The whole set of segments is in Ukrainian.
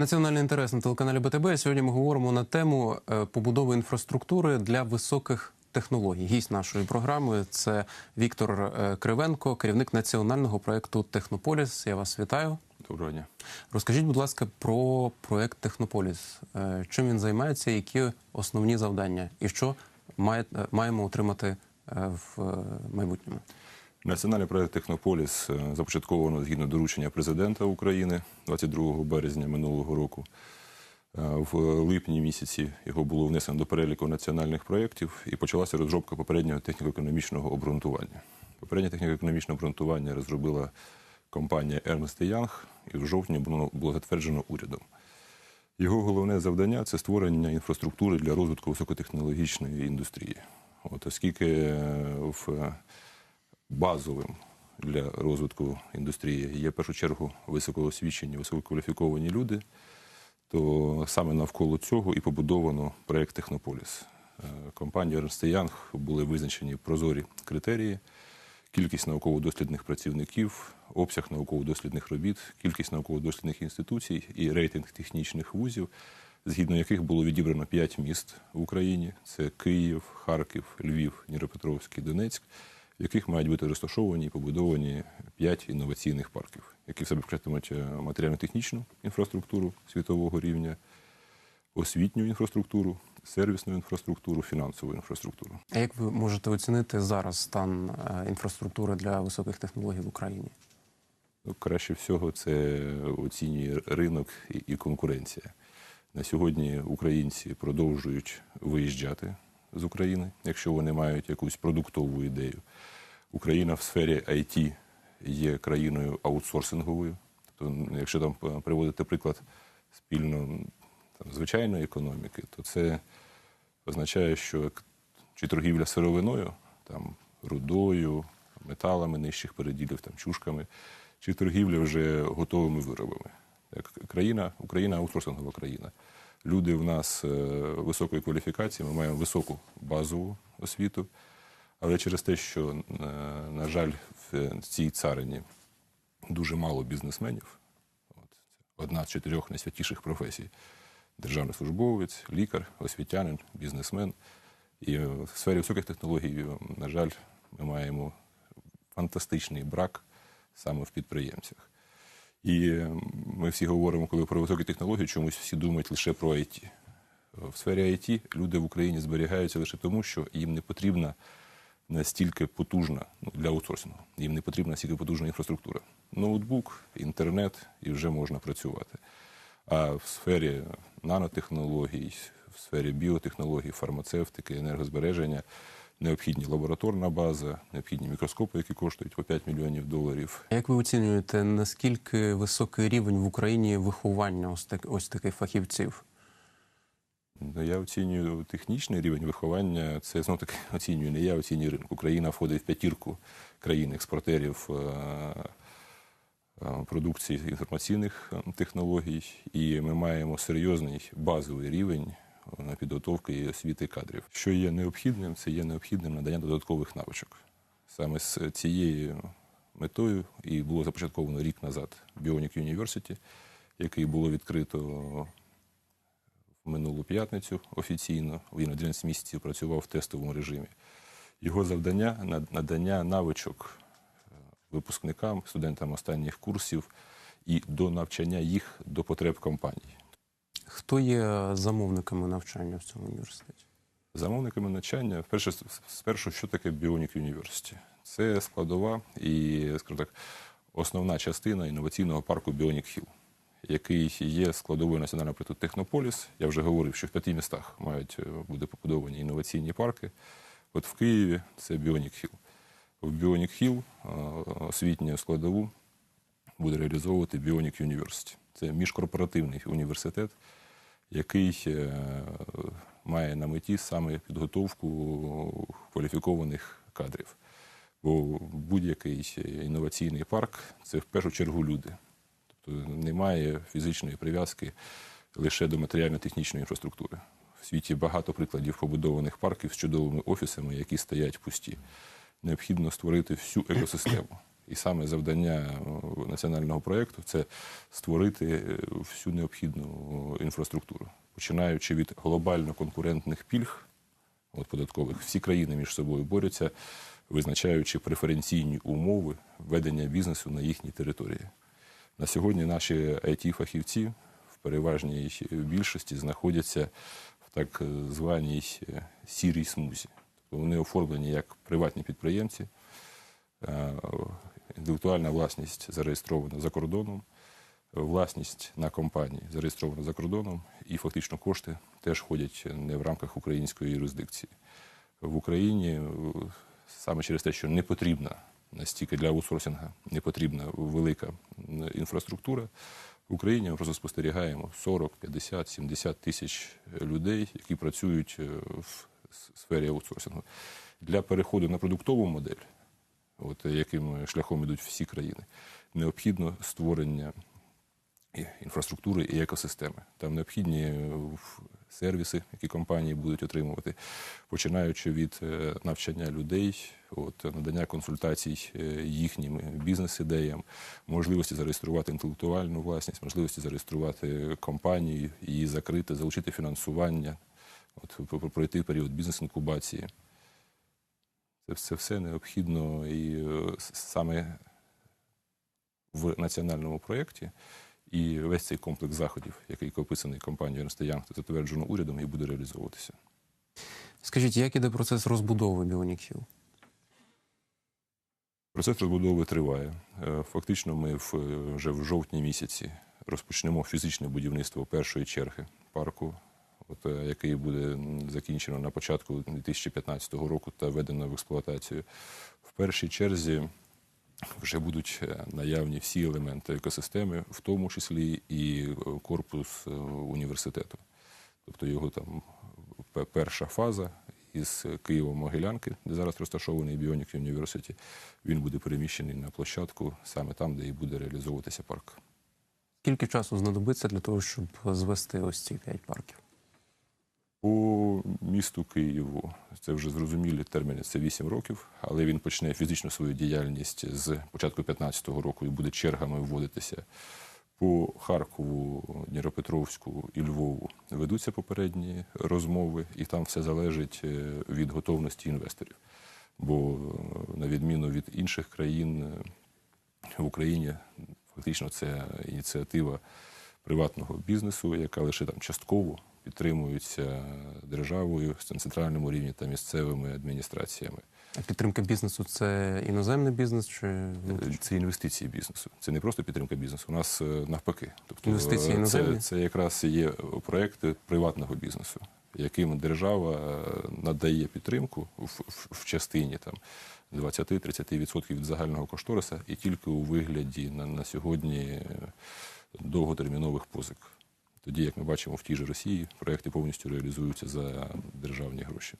Національний інтерес на телеканалі БТБ. Сьогодні ми говоримо на тему е, побудови інфраструктури для високих технологій. Гість нашої програми це Віктор е, Кривенко, керівник національного проекту Технополіс. Я вас вітаю. Доброго дня. Розкажіть, будь ласка, про проект Технополіс. Е, Чим він займається, які основні завдання, і що має, маємо отримати в майбутньому? Національний проект Технополіс е, започатковано згідно доручення президента України 22 березня минулого року. Е, В липні місяці його було внесено до переліку національних проєктів і почалася розробка попереднього техніко-економічного обґрунтування. Попереднє техніко-економічне обґрунтування розробила компанія Ernst Young і в жовтні було затверджено урядом. Його головне завдання це створення інфраструктури для розвитку високотехнологічної індустрії. От, оскільки е, в базовим для розвитку індустрії. Є в першу чергу високоосвічені, висококваліфіковані люди, то саме навколо цього і побудовано проєкт Технополіс. Е, Компанією Ernst Young були визначені прозорі критерії, кількість науково-дослідних працівників, обсяг науково-дослідних робіт, кількість науково-дослідних інституцій і рейтинг технічних вузів, згідно яких було відібрано п'ять міст в Україні: це Київ, Харків, Львів, Дніпропетровський, Донецьк, в яких мають бути розташовані і побудовані п'ять інноваційних парків, які в себе включатимуть е, матеріально-технічну інфраструктуру світового рівня, освітню інфраструктуру, сервісну інфраструктуру, фінансову інфраструктуру. А як ви можете оцінити зараз стан е, інфраструктури для високих технологій в Україні? Ну, краще всього це оцінює ринок і- і конкуренція. На сьогодні українці продовжують виїжджати з України, якщо вони мають якусь продуктову ідею. Україна в сфері IT є країною аутсорсинговою. Тобто, якщо там е, приводити приклад спільно там, звичайної економіки, то це означає, що чи торгівля сировиною, там, рудою, металами нижчих переділів, там, чушками, чи торгівля вже готовими виробами. Країна, Україна аутсорсингова країна. Люди в нас е, високої кваліфікації, ми маємо високу базову освіту, але через те, що, е, на жаль, в цій царині дуже мало бізнесменів, одна з чотирьох найсвятіших професій державний службовець, лікар, освітянин, бізнесмен. І е, в сфері високих технологій, е, на жаль, ми маємо фантастичний брак саме в підприємцях. І е, ми всі говоримо, коли про високі технології, чомусь всі думають лише про IT. В сфері IT люди в Україні зберігаються лише тому, що їм не потрібна настільки потужна ну, для аутсорсингу, їм не потрібна настільки потужна інфраструктура. Ноутбук, інтернет, і вже можна працювати. А в сфері нанотехнологій, в сфері біотехнологій, фармацевтики, енергозбереження необхідні лабораторна база, необхідні мікроскопи, які коштують по 5 мільйонів доларів. Як ви оцінюєте, наскільки високий рівень в Україні виховання ось, так, ось таких фахівців? Ну, Я оцінюю технічний рівень виховання. Це знов таки оцінюю не я, оцінюю ринок. Україна входить в п'ятірку країн-експортерів е, е, продукції інформаційних е, технологій, і ми маємо серйозний базовий рівень підготовки і освіти кадрів. Що є необхідним, це є необхідним надання додаткових навичок. Саме з цією метою і було започатковано рік назад Bionic University, який було відкрито минулу п'ятницю офіційно. Він 11 місяців працював в тестовому режимі. Його завдання надання навичок е, випускникам, студентам останніх курсів і до навчання їх до потреб компаній. Хто є замовниками навчання в цьому університеті? Замовниками навчання, вперше, спершу, що таке Bionic University? Це складова і, скажімо так, основна частина інноваційного парку Bionic Hill, який є складовою національного проєкту Технополіс. Я вже говорив, що в п'яти містах мають е, бути побудовані інноваційні парки. От в Києві це Bionic Hill. В Bionic Hill е, освітню складову буде реалізовувати Bionic University. Це міжкорпоративний університет, який е, має на меті саме підготовку кваліфікованих кадрів. Бо будь-який інноваційний парк це в першу чергу люди. Немає фізичної прив'язки лише до матеріально-технічної інфраструктури. В світі багато прикладів побудованих парків з чудовими офісами, які стоять пусті. Необхідно створити всю екосистему. І саме завдання національного проєкту це створити е, всю необхідну інфраструктуру, починаючи від глобально конкурентних пільг, от податкових, всі країни між собою борються, визначаючи преференційні умови ведення бізнесу на їхній території. На сьогодні наші it фахівці в переважній більшості знаходяться в так званій е, сірій смузі. Тобто вони оформлені як приватні підприємці, Е, інтелектуальна власність зареєстрована за кордоном, власність на компанії зареєстрована за кордоном, і фактично кошти теж ходять не в рамках української юрисдикції. В Україні е, саме через те, що не потрібна настільки для аутсорсинга, не потрібна велика інфраструктура. В Україні ми просто спостерігаємо 40, 50, 70 тисяч людей, які працюють е, в сфері аутсорсингу. Для переходу на продуктову модель, от яким шляхом ідуть всі країни, необхідно створення інфраструктури і екосистеми. Там необхідні е, сервіси, які компанії будуть отримувати, починаючи від е, навчання людей, от, надання консультацій е, їхнім бізнес-ідеям, можливості зареєструвати інтелектуальну власність, можливості зареєструвати компанію, її закрити, залучити фінансування, от, пройти період бізнес-інкубації. Це все, все необхідно і саме в національному проєкті. І весь цей комплекс заходів, який описаний компанією Ernst Young, затверджено урядом і буде реалізовуватися. Скажіть, як іде процес розбудови Hill? Процес розбудови триває. Е, Фактично, ми е, вже в жовтні місяці розпочнемо фізичне будівництво першої черги парку, от, е, який буде закінчено на початку 2015 року та введено в експлуатацію. В першій черзі вже будуть е, наявні всі елементи екосистеми, в тому числі і е, корпус е, університету. Тобто його там перша фаза із Києво-Могилянки, де зараз розташований Bionic University, він буде переміщений на площадку саме там, де і буде реалізовуватися парк. Скільки часу знадобиться для того, щоб звести ось ці п'ять парків? По місту Києву це вже зрозумілі терміни. Це 8 років, але він почне фізично свою діяльність з початку 2015 року і буде чергами вводитися. По Харкову, Дніпропетровську і Львову ведуться попередні розмови, і там все залежить е, від готовності інвесторів. Бо, е, на відміну від інших країн, е, в Україні фактично це ініціатива приватного бізнесу, яка лише там частково підтримується державою на центральному рівні та місцевими адміністраціями. А підтримка бізнесу це іноземний бізнес чи? Це інвестиції бізнесу. Це не просто підтримка бізнесу. У нас е, навпаки. Тобто Інвестиції е, іноземні? це, це якраз є проекти приватного бізнесу, яким держава е, надає підтримку в, в, в частині там 20-30% від загального кошториса, і тільки у вигляді на, на сьогодні довготермінових позик. Тоді, як ми бачимо в тій же Росії, проекти повністю реалізуються за державні гроші.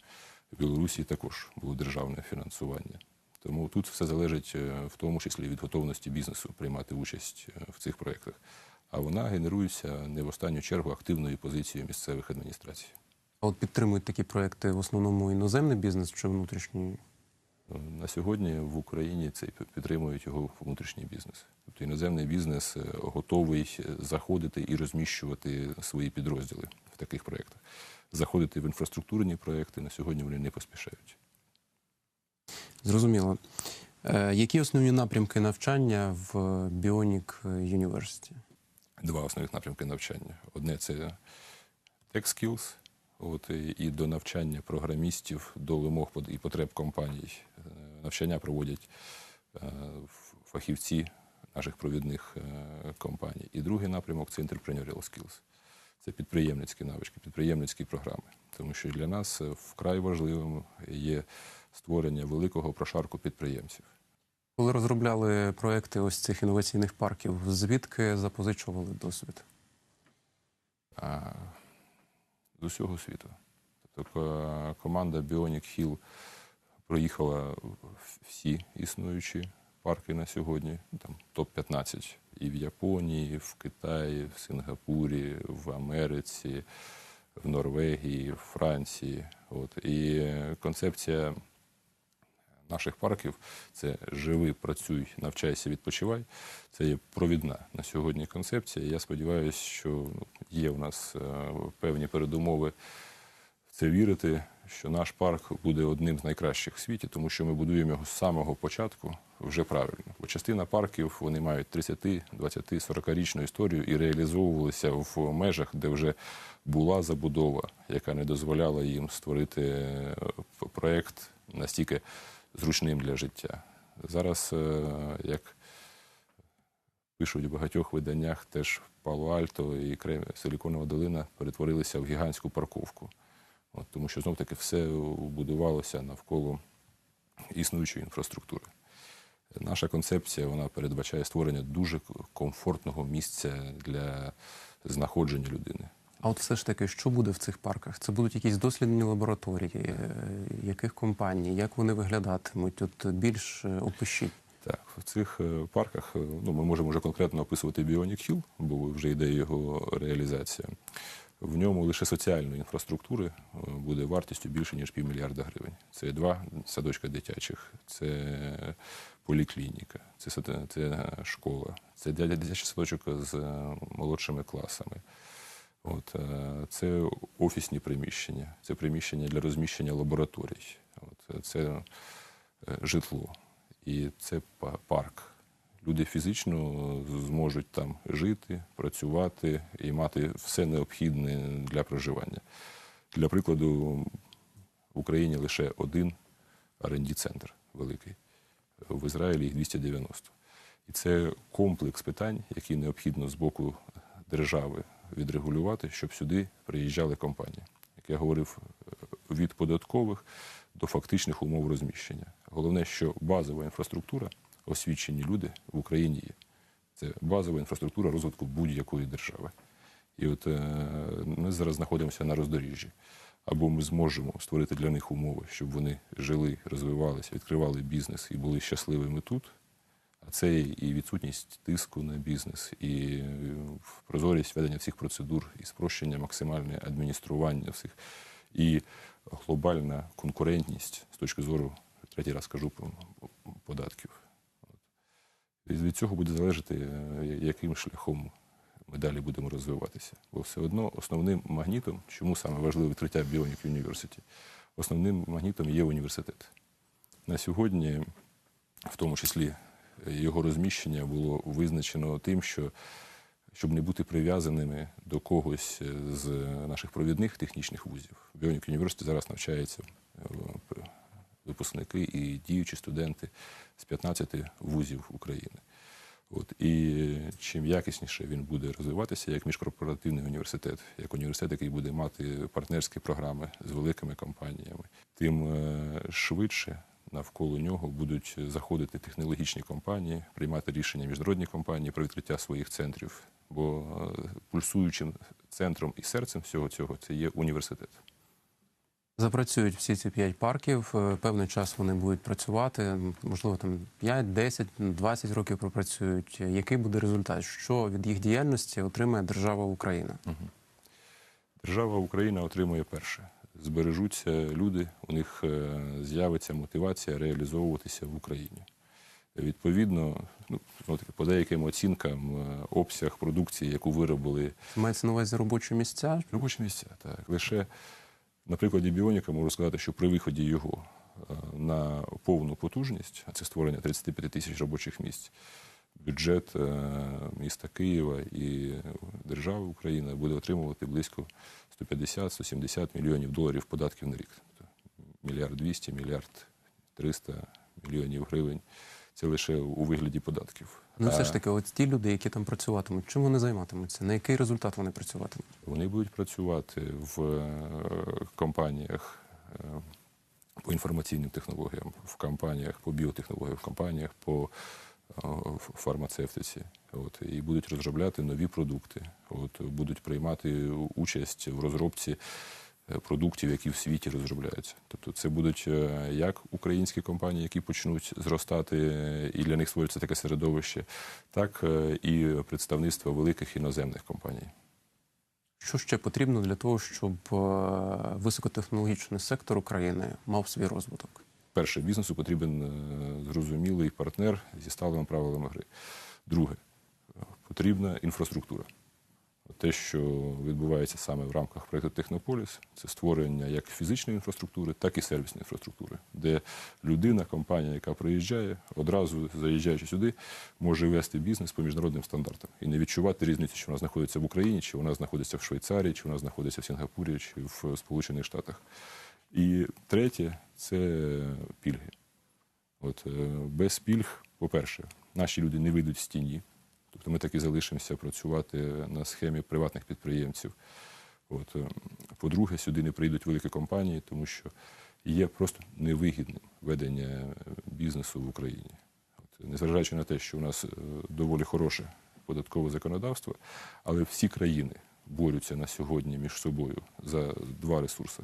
В Білорусі також було державне фінансування. Тому тут все залежить е, в тому числі від готовності бізнесу приймати участь е, в цих проєктах. А вона генерується не в останню чергу активною позицією місцевих адміністрацій. А от підтримують такі проекти в основному іноземний бізнес чи внутрішній? Е, На сьогодні в Україні це підтримують його внутрішній бізнес. Тобто іноземний бізнес е, готовий е, заходити і розміщувати свої підрозділи в таких проєктах. Заходити в інфраструктурні проєкти на сьогодні вони не поспішають. Зрозуміло. Е, які основні напрямки навчання в Bionic University? Два основних напрямки навчання. Одне це tech skills, от, і- до навчання програмістів, до вимог і потреб компаній. Навчання проводять фахівці наших провідних е, компаній. І другий напрямок це entrepreneurial skills. Це підприємницькі навички, підприємницькі програми. Тому що для нас е, вкрай важливим є створення великого прошарку підприємців. Коли розробляли проекти ось цих інноваційних парків, звідки запозичували досвід? а, з усього світу. Тобто команда Bionic Hill проїхала всі існуючі парки на сьогодні, там топ-15 і в Японії, і в Китаї, в Сингапурі, в Америці, в Норвегії, в Франції. От. І концепція наших парків це живи, працюй, навчайся, відпочивай. Це є провідна на сьогодні концепція. Я сподіваюся, що ну, є у нас е, певні передумови в це вірити, що наш парк буде одним з найкращих в світі, тому що ми будуємо його з самого початку вже правильно. Бо частина парків вони мають 30, 20, 40-річну історію і реалізовувалися в межах, де вже була забудова, яка не дозволяла їм створити е, п- проект настільки зручним для життя. Зараз, е, як пишуть в багатьох виданнях, теж Пало-Альто і Крем- Силіконова долина перетворилися в гігантську парковку. От, тому що знов таки все будувалося навколо існуючої інфраструктури. Наша концепція вона передбачає створення дуже комфортного місця для знаходження людини. А от все ж таки, що буде в цих парках? Це будуть якісь дослідні лабораторії, е, яких компаній, як вони виглядатимуть? От більш е, опишіть. Так, в цих е, парках ну, ми можемо вже конкретно описувати Bionic Hill, бо вже йде його реалізація. В ньому лише соціальної інфраструктури е, буде вартістю більше, ніж півмільярда гривень. Це два садочка дитячих, це поліклініка, це, це школа, це дитячий садочок з е, молодшими класами. От, е, це офісні приміщення, це приміщення для розміщення лабораторій, от, це житло і це па- парк. Люди фізично зможуть там жити, працювати і мати все необхідне для проживання. Для прикладу, в Україні лише один rd центр великий, в Ізраїлі їх 290. І це комплекс питань, які необхідно з боку держави відрегулювати, щоб сюди приїжджали компанії. Як я говорив, е, від податкових до фактичних умов розміщення. Головне, що базова інфраструктура, освічені люди в Україні є. Це базова інфраструктура розвитку будь-якої держави. І от е, ми зараз знаходимося на роздоріжжі. Або ми зможемо створити для них умови, щоб вони жили, розвивалися, відкривали бізнес і були щасливими тут. А це і відсутність тиску на бізнес, і е, прозорість ведення всіх процедур, і спрощення максимальне адміністрування всіх, і глобальна конкурентність з точки зору, третій раз кажу, по- податків. От. Від цього буде залежати, е, яким шляхом ми далі будемо розвиватися. Бо все одно основним магнітом, чому саме важливе відкриття Bionic University, основним магнітом є університет. На сьогодні, в тому числі, його розміщення було визначено тим, що щоб не бути прив'язаними до когось з наших провідних технічних вузів. Bionic University зараз навчаються е, випускники і діючі студенти з 15 вузів України. От і чим якісніше він буде розвиватися як міжкорпоративний університет, як університет, який буде мати партнерські програми з великими компаніями, тим е, швидше навколо нього будуть заходити технологічні компанії, приймати рішення міжнародні компанії про відкриття своїх центрів. Бо е, пульсуючим центром і серцем всього цього це є університет. Запрацюють всі ці п'ять парків. е, Певний час вони будуть працювати. Можливо, там 5, 10, 20 років пропрацюють. Який буде результат? Що від їх діяльності отримає держава Україна? Держава Україна отримує перше. Збережуться люди, у них е, з'явиться мотивація реалізовуватися в Україні. Відповідно, ну, по деяким оцінкам, е, обсяг продукції, яку виробили Мається на увазі робочі місця. робочі місця. Так. Лише на прикладі Біоніка можу сказати, що при виході його е, на повну потужність, а це створення 35 тисяч робочих місць, бюджет е, міста Києва і держави України буде отримувати близько 150-170 мільйонів доларів податків на рік. Тобто мільярд 200, мільярд 300 мільйонів гривень. Це лише у вигляді податків. Ну, все ж таки, от ті люди, які там працюватимуть, чим вони займатимуться? На який результат вони працюватимуть? Вони будуть працювати в е, компаніях е, по інформаційним технологіям, в компаніях по біотехнологіям, в компаніях по е, фармацевтиці. От, і будуть розробляти нові продукти, от, будуть приймати участь в розробці е, продуктів, які в світі розробляються. Тобто це будуть е, як українські компанії, які почнуть зростати, е, і для них створюється таке середовище, так е, і представництво великих іноземних компаній. Що ще потрібно для того, щоб е, високотехнологічний сектор України мав свій розвиток? перше, бізнесу потрібен е, зрозумілий партнер зі сталими правилами гри. Друге, е, потрібна інфраструктура. Те, що відбувається саме в рамках проєкту Технополіс, це створення як фізичної інфраструктури, так і сервісної інфраструктури, де людина, компанія, яка приїжджає, одразу заїжджаючи сюди, може вести бізнес по міжнародним стандартам і не відчувати різниці, чи вона знаходиться в Україні, чи вона знаходиться в Швейцарії, чи вона знаходиться в Сінгапурі, чи в Сполучених Штатах. І третє це пільги. От е, без пільг, по-перше, наші люди не вийдуть з тіні. Тобто ми так і залишимося працювати на схемі приватних підприємців. От, е, по-друге, сюди не прийдуть великі компанії, тому що є просто невигідним ведення бізнесу в Україні. От, незважаючи на те, що у нас е, доволі хороше податкове законодавство, але всі країни борються на сьогодні між собою за два ресурси.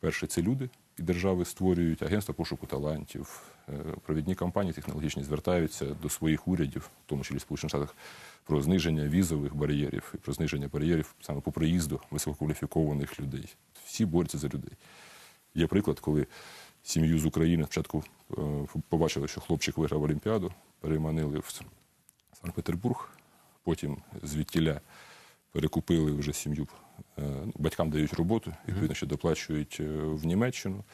Перше це люди, держави створюють агентства пошуку талантів. Е, Провідні компанії технологічні звертаються до своїх урядів, в тому числі в Сполучених Штатах, про зниження візових бар'єрів і про зниження бар'єрів саме по приїзду висококваліфікованих людей. Всі борються за людей. Є приклад, коли сім'ю з України спочатку е, побачили, що хлопчик виграв Олімпіаду, переманили в Санкт-Петербург, потім звідтіля перекупили вже сім'ю. Е, ну, Батькам дають роботу, відповідно, що доплачують е, в Німеччину.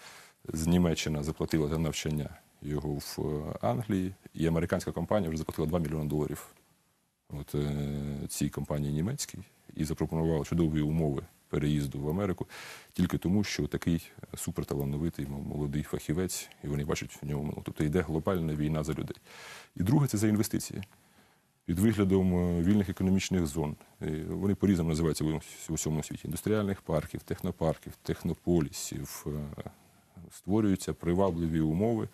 З Німеччина заплатила за навчання його в е, Англії, і американська компанія вже заплатила 2 мільйони доларів от, цій компанії німецькій і запропонувала чудові умови переїзду в Америку тільки тому, що такий суперталановитий молодий фахівець, і вони бачать в ньому. ну, Тобто йде глобальна війна за людей. І друге це за інвестиції під виглядом е, вільних економічних зон. Вони по-різному називаються в в усьому світі. Індустріальних парків, технопарків, технополісів. Е, Створюються привабливі умови.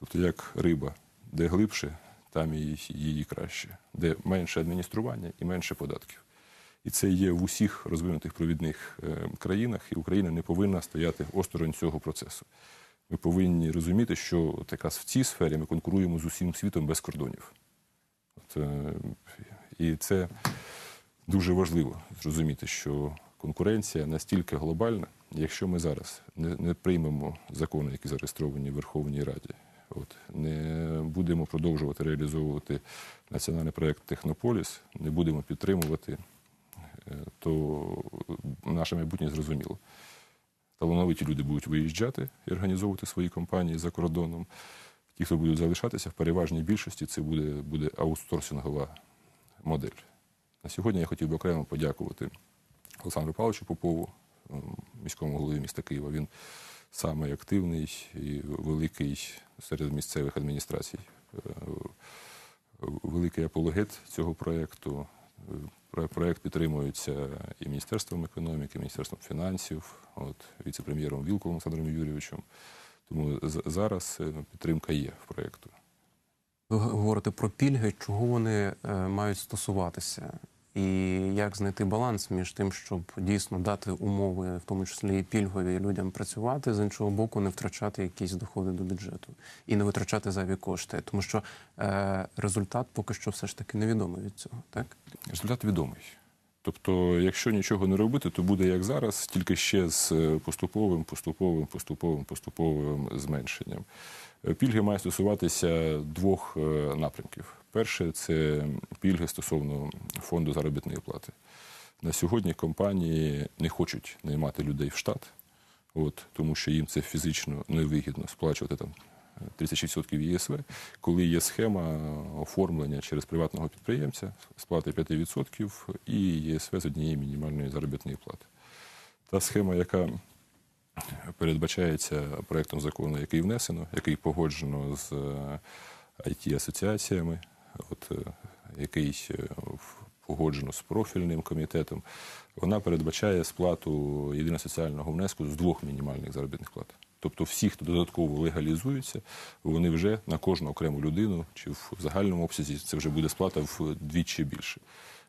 Тобто, як риба, де глибше, там і її краще, де менше адміністрування і менше податків. І це є в усіх розвинутих провідних е, країнах, і Україна не повинна стояти осторонь цього процесу. Ми повинні розуміти, що от якраз в цій сфері ми конкуруємо з усім світом без кордонів. От, е, і це дуже важливо зрозуміти, що конкуренція настільки глобальна, якщо ми зараз не, не приймемо закони, які зареєстровані в Верховній Раді, от, не будемо продовжувати реалізовувати національний проєкт Технополіс, не будемо підтримувати, е, то наше майбутнє зрозуміло. Талановиті люди будуть виїжджати і організовувати свої компанії за кордоном. Ті, хто будуть залишатися, в переважній більшості це буде, буде аутсорсингова модель. На сьогодні я хотів би окремо подякувати Олександру Павловичу Попову, міському голові міста Києва. Він самий активний і великий серед місцевих адміністрацій. Е, Великий апологет цього проєкту. Е, Проєкт підтримується і Міністерством економіки, і Міністерством фінансів, от, віце-прем'єром Вілковим Олександром Юрійовичем. Тому зараз е, підтримка є в проєкту. Ви говорите про пільги, чого вони е, мають стосуватися, і як знайти баланс між тим, щоб дійсно дати умови, в тому числі і пільгові людям працювати, з іншого боку, не втрачати якісь доходи до бюджету і не витрачати зайві кошти, тому що е, результат поки що все ж таки невідомий від цього, так? Результат відомий. Тобто, якщо нічого не робити, то буде як зараз, тільки ще з е, поступовим, поступовим, поступовим, поступовим зменшенням. Е, Пільги мають стосуватися двох е, напрямків. Перше це пільги стосовно фонду заробітної плати. На сьогодні компанії не хочуть наймати людей в штат, от, тому що їм це фізично невигідно сплачувати там 36% ЄСВ, коли є схема оформлення через приватного підприємця, сплати 5% і ЄСВ з однієї мінімальної заробітної плати. Та схема, яка передбачається проектом закону, який внесено, який погоджено з it асоціаціями от, е, який е, погоджено з профільним комітетом, вона передбачає сплату єдиного соціального внеску з двох мінімальних заробітних плат. Тобто всі, хто додатково легалізується, вони вже на кожну окрему людину чи в загальному обсязі це вже буде сплата вдвічі більше.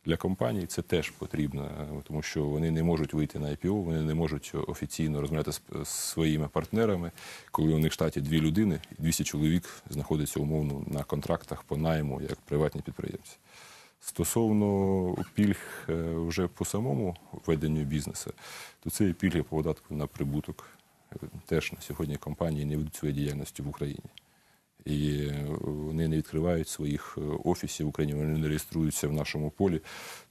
Для компаній це теж потрібно, тому що вони не можуть вийти на IPO, вони не можуть офіційно розмовляти з, своїми партнерами, коли у них в штаті дві людини, 200 чоловік знаходиться умовно на контрактах по найму як приватні підприємці. Стосовно пільг е, вже по самому веденню бізнесу, то це є пільги по податку на прибуток, теж на сьогодні компанії не ведуть своєї діяльності в Україні. І е, вони не відкривають своїх е, офісів в Україні, вони не реєструються в нашому полі.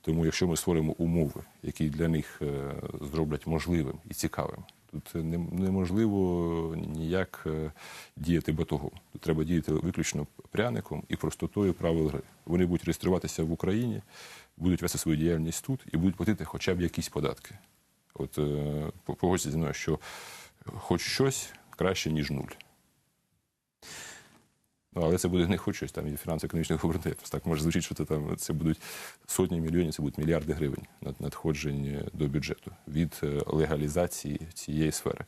Тому, якщо ми створимо умови, які для них е, зроблять можливим і цікавим, тут неможливо ніяк діяти батогом. Тут треба діяти виключно пряником і простотою правил гри. Вони будуть реєструватися в Україні, будуть вести свою діяльність тут і будуть платити хоча б якісь податки. От погодьтеся зі мною, що хоч щось краще, ніж нуль. Ну, але це буде не хоч щось, там і фінансово-економічний губернатив. Так може звучить, що це там це будуть сотні мільйонів, це будуть мільярди гривень над- надходжень до бюджету від е, легалізації цієї сфери.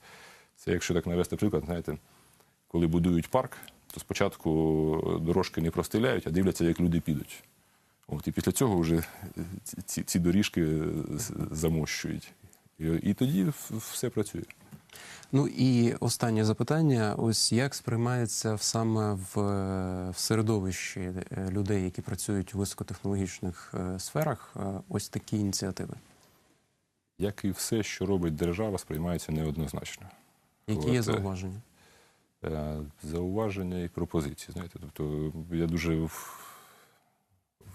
Це якщо так навести приклад, знаєте, коли будують парк, то спочатку дорожки не простеляють, а дивляться, як люди підуть. От, і після цього вже ці- ці, доріжки е, замощують. І, і тоді все працює. Ну і останнє запитання: ось як сприймається саме в, е, в середовищі е, людей, які працюють у високотехнологічних е, сферах, ось такі ініціативи? Як і все, що робить держава, сприймається неоднозначно. Які є зауваження? зауваження і пропозиції. Знаєте, тобто я дуже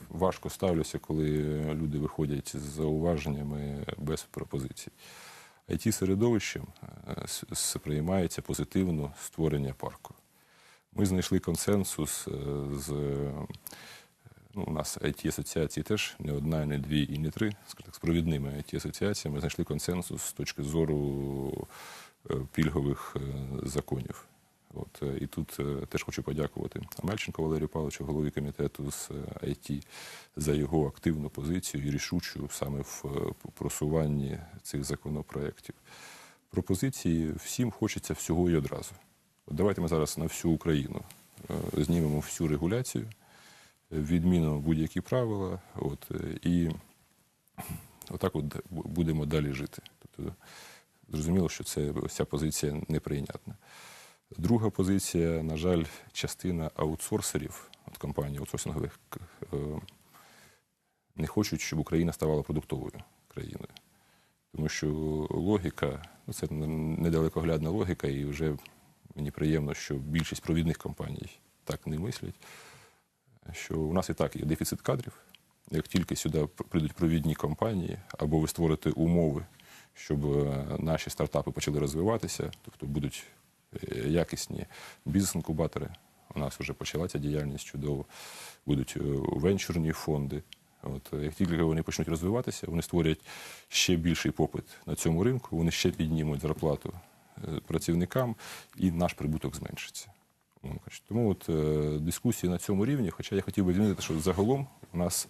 важко ставлюся, коли люди виходять з зауваженнями без пропозицій. It середовищем е, сприймається позитивно створення парку. Ми знайшли консенсус е, з е, ну, у нас it асоціації теж не одна, не дві і не три, так, з провідними it асоціаціями знайшли консенсус з точки зору пільгових законів. От, е, і тут е, теж хочу подякувати Амельченко Валерію Павловичу, голові комітету з е, IT, за його активну позицію і рішучу саме в е, просуванні цих законопроєктів. Пропозиції всім хочеться всього і одразу. От давайте ми зараз на всю Україну е, знімемо всю регуляцію, е, відмінимо будь-які правила, от, е, і отак от будемо далі жити. Тобто, зрозуміло, що це ця позиція неприйнятна. Друга позиція, на жаль, частина аутсорсерів, от компаній аутсорсингових, е, не хочуть, щоб Україна ставала продуктовою країною. Тому що логіка, ну це недалекоглядна логіка, і вже мені приємно, що більшість провідних компаній так не мислять, що у нас і так є дефіцит кадрів. Як тільки сюди прийдуть провідні компанії, або ви створите умови, щоб е, наші стартапи почали розвиватися, тобто будуть якісні бізнес-інкубатори. У нас вже почала ця діяльність чудово, будуть е, венчурні фонди. От е, як тільки вони почнуть розвиватися, вони створять ще більший попит на цьому ринку, вони ще піднімуть зарплату е, працівникам, і наш прибуток зменшиться. Тому от е, дискусії на цьому рівні, хоча я хотів би відмітити, що загалом у нас,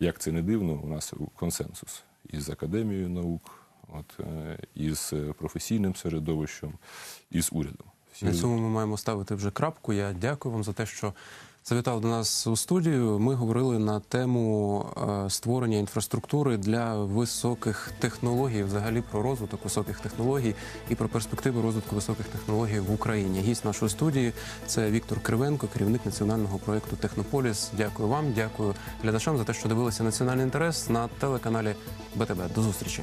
як це не дивно, у нас консенсус із академією наук, от, е, із е, професійним середовищем, і з урядом. Всі На цьому ми маємо ставити вже крапку. Я дякую вам за те, що завітали до нас у студію. Ми говорили на тему е, створення інфраструктури для високих технологій, взагалі про розвиток високих технологій і про перспективи розвитку високих технологій в Україні. Гість нашої студії це Віктор Кривенко, керівник національного проєкту Технополіс. Дякую вам, дякую глядачам за те, що дивилися національний інтерес на телеканалі БТБ. До зустрічі.